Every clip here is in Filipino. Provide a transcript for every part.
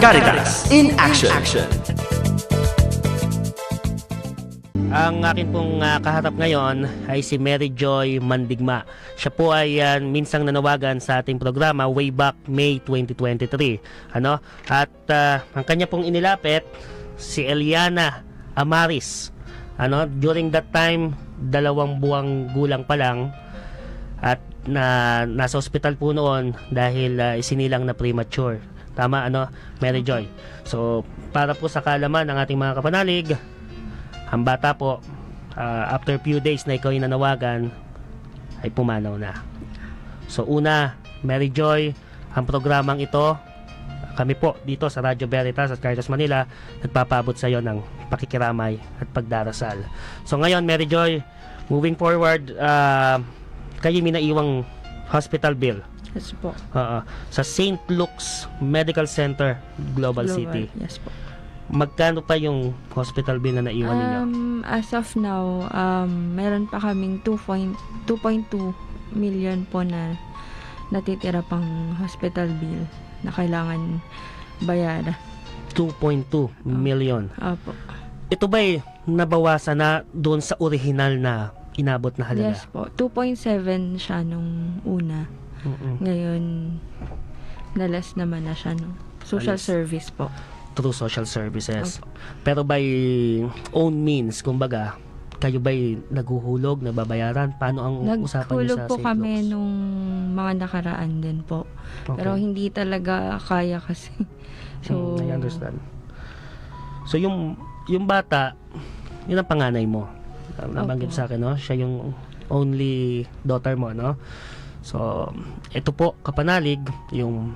Caritas in action. Ang akin pong ah, kaharap ngayon ay si Mary Joy Mandigma. Siya po ay ah, minsang nanawagan sa ating programa way back May 2023. Ano? At ah, ang kanya pong inilapit si Eliana Amaris. Ano? During that time, dalawang buwang gulang pa lang at na nasa ospital po noon dahil ah, isinilang na premature. Tama ano, Mary Joy. So, para po sa kalaman ng ating mga kapanalig, ang bata po, ah, after few days na ikaw yung nanawagan, ay pumanaw na. So una, Mary Joy, ang programang ito, kami po dito sa Radyo Veritas at Caritas Manila, nagpapabot sa iyo ng pakikiramay at pagdarasal. So ngayon, Mary Joy, moving forward, ah, kayo may naiwang hospital bill Yes po. Oo. sa St. Luke's Medical Center, Global, City. Yes po. Magkano pa yung hospital bill na naiwan ninyo? Um, as of now, um, meron pa kaming 2.2 million po na natitira pang hospital bill na kailangan bayaran. 2.2 million. Opo. Ito ba'y nabawasan na doon sa original na inabot na halaga? Yes po. 2.7 siya nung una. Mm-mm. Ngayon, nalas naman na siya no. Social Alas. service po. Through social services. Pero by own means, kumbaga, kayo ba'y naguhulog, nababayaran? Paano ang usapan niyo Naghulog sa po St. kami Luke's? nung mga nakaraan din po. Okay. Pero hindi talaga kaya kasi. So, Hmm, I understand. So yung yung bata, yun ang panganay mo. Nabanggit Opo. sa akin, no? Siya yung only daughter mo, no? So, ito po, kapanalig, yung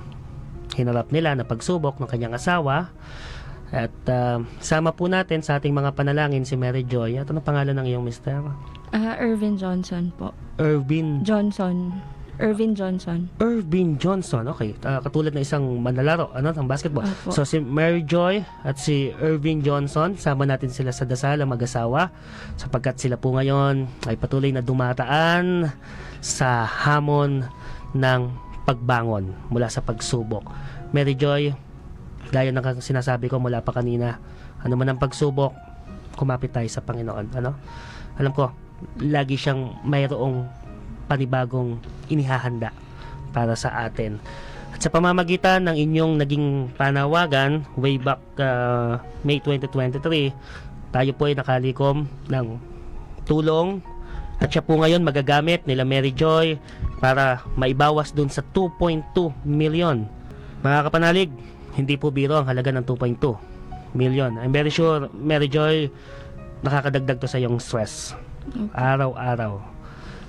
hinarap nila na pagsubok ng kanyang asawa. At uh, sama po natin sa ating mga panalangin si Mary Joy. At ano pangalan ng iyong mister? Ah, Irvin Johnson po. Irvin Johnson. Irvin Johnson. Irvin Johnson. Okay, ah, katulad ng isang manlalaro, ano, ng basketball. Opo. So si Mary Joy at si Irvin Johnson, sama natin sila sa dasal ang mag-asawa sapagkat sila po ngayon ay patuloy na dumataan sa hamon ng pagbangon mula sa pagsubok. Mary Joy, gaya ng sinasabi ko mula pa kanina, ano man ang pagsubok, kumapit tayo sa Panginoon. Ano? Alam ko, lagi siyang mayroong panibagong inihahanda para sa atin. At sa pamamagitan ng inyong naging panawagan way back uh, May 2023, tayo po ay nakalikom ng tulong at siya po ngayon magagamit nila Mary Joy para maibawas dun sa 2.2 million. Mga kapanalig, hindi po biro ang halaga ng 2.2 million. I'm very sure, Mary Joy, nakakadagdag to sa iyong stress. Araw-araw.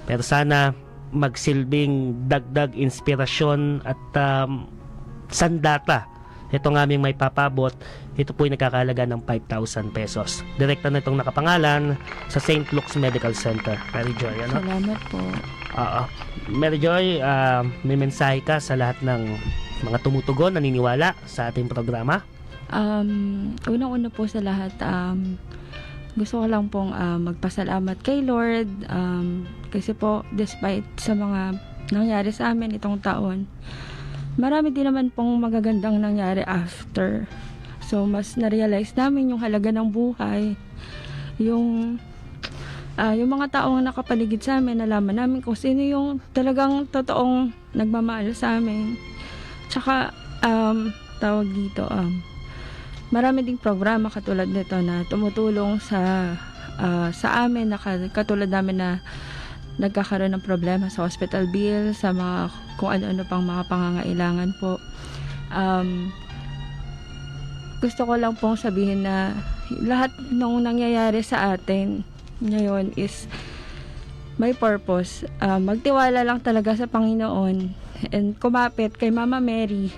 Pero sana magsilbing dagdag inspirasyon at um, sandata. Ito ng aming may papabot, ito po ay nagkakalaga ng 5,000 pesos. Direkta na itong nakapangalan sa St. Luke's Medical Center. Mary Joy, ano? Salamat po. Oo. Mary Joy, ah, may mensahe ka sa lahat ng mga tumutugon, naniniwala sa ating programa? Um, unang-una po sa lahat, um, gusto ko lang pong ah, magpasalamat kay Lord um, kasi po despite sa mga nangyari sa amin itong taon marami din naman pong magagandang nangyari after. So mas na-realize namin yung halaga ng buhay yung ah, yung mga taong nakapaligid sa amin nalaman namin kung sino yung talagang totoong nagmamahal sa amin. Tsaka um, tawag dito um, marami ding programa katulad nito na tumutulong sa ah, sa amin na ka- katulad namin na nagkakaroon ng problema sa hospital bill, sa mga kung ano-ano pang mga pangangailangan po. Um, gusto ko lang pong sabihin na lahat ng nangyayari sa atin ngayon is may purpose. Ah, magtiwala lang talaga sa Panginoon and kumapit kay Mama Mary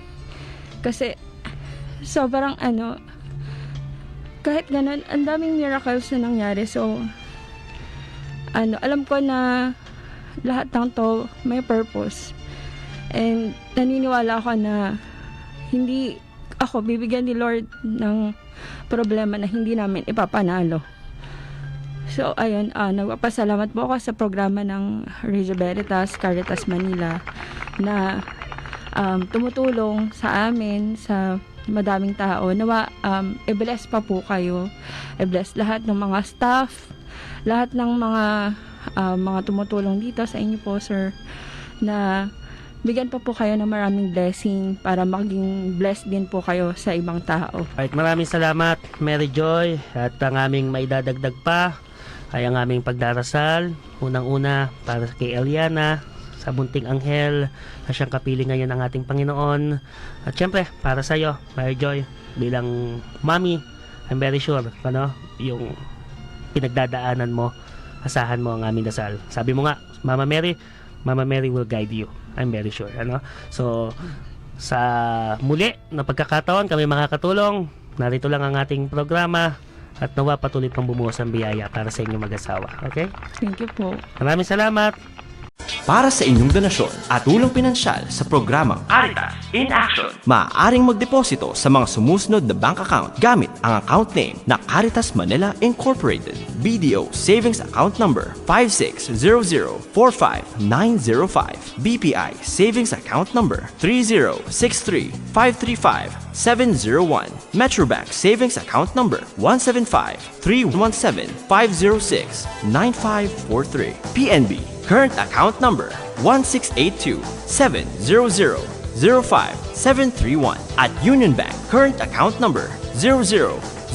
kasi sobrang ano, kahit ganun, ang daming miracles na nangyari. So, ano, alam ko na lahat ng to may purpose. And naniniwala ako na hindi ako bibigyan ni Lord ng problema na hindi namin ipapanalo. So, ayun, ah, nagpapasalamat po ako sa programa ng Radio Veritas, Caritas Manila na um, tumutulong sa amin, sa madaming tao. Nawa, um, i-bless pa po kayo. I-bless lahat ng mga staff, lahat ng mga um, mga tumutulong dito sa inyo po, sir, na bigyan pa po kayo ng maraming blessing para maging blessed din po kayo sa ibang tao. Alright, maraming salamat Mary Joy at ang aming maidadagdag pa ay ang aming pagdarasal. Unang-una para kay Eliana sa bunting anghel na siyang kapili ngayon ng ating Panginoon. At syempre, para sa iyo, Mary Joy, bilang mommy, I'm very sure, ano, yung pinagdadaanan mo, asahan mo ang aming dasal. Sabi mo nga, Mama Mary, Mama Mary will guide you. I'm very sure, ano. So, sa muli na pagkakataon kami makakatulong. Narito lang ang ating programa at nawa patuloy pang bumuhos ang biyaya para sa inyong mag-asawa. Okay? Thank you po. Maraming salamat. Para sa inyong donasyon at tulong pinansyal sa programang Caritas in Action, maaaring magdeposito sa mga sumusunod na bank account gamit ang account name na Caritas Manila Incorporated. BDO Savings Account Number 560045905. BPI Savings Account Number 3063535-701. Metrobank Savings Account Number 175-317-506-9543. PNB Current Account Number 168270005-731 at Union Bank Current Account Number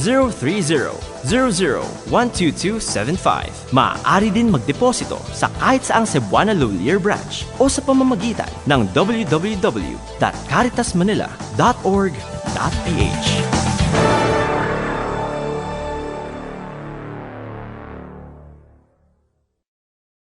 00030-0012275. Maaari din magdeposito sa kahit saang Cebuana Lolier branch o sa pamamagitan ng www.caritasmanila.org.ph.